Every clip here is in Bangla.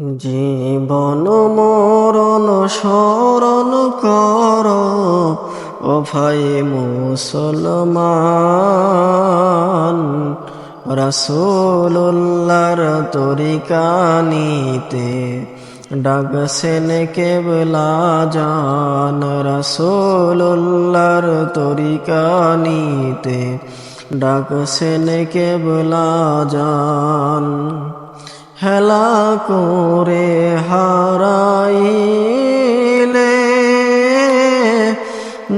জীবন মরণ স্মরণ কর, ও ভাই মুসলমান। রসুল্লাহর তরিকানিতে ডাকছেন কেবলা জান। রসুল্লাহর তরিকানিতে ডাকছেন কেবলা জান। হেলা করে হারাইলে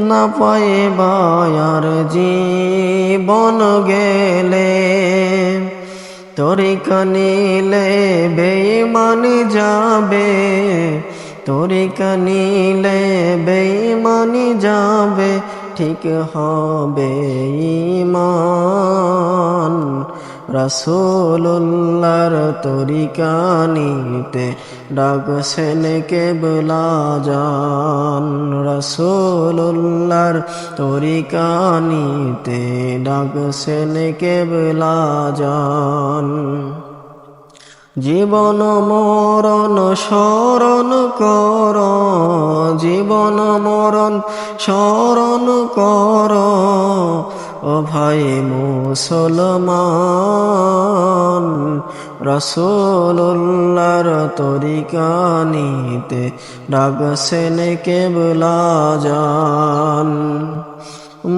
না পাইবার জীবন গেলে। তরিকা নিলে বেইমানি যাবে, তরিকা নিলে বেইমানি যাবে, ঠিক হবে রসুল্লাহর তরিকা নিতে ডাকছেন কেবলা জান। রসুল্লাহর তরিকা নিতে ডাকছেন কেবলা জান। জীবন মরণ স্মরণ কর, জীবন মরণ স্মরণ কর ও ভাই মুসলমান রসুল্লাহর তরিকা নিতে ডাকছেন কেবলা জান।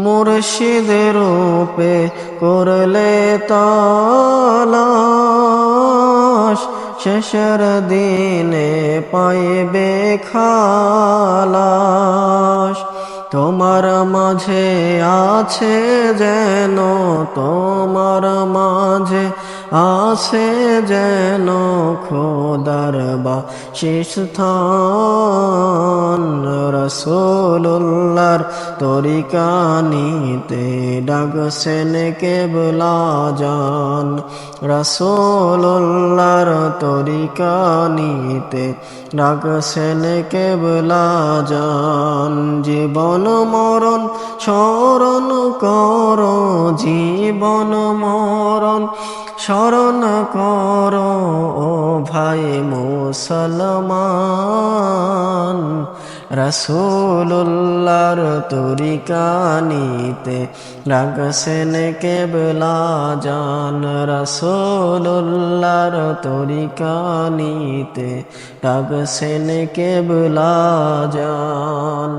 মুর্শিদের রূপে করলে তালাশ, শেষের দিনে পাইবে খালাস। তোমার মাঝে আছে যেন তোমার মাঝে আছে যেন খোদার বা শিস্থান রসোল্লার তরিকা নিতে ডাকছেন কেবলা জান। রসোল্লার তরিকা নিতে ডাকছেন কেবলা জান। জীবন মরণ, স্মরণ কর, জীবন মরণ। স্মরণ কর, ও ভাই মুসলমান। রসুল্লাহর তরিকা নিতে ডাকছেন কেবলা জান। রসুল্লাহর তরিকা নিতে ডাকছেন কেবলা জান।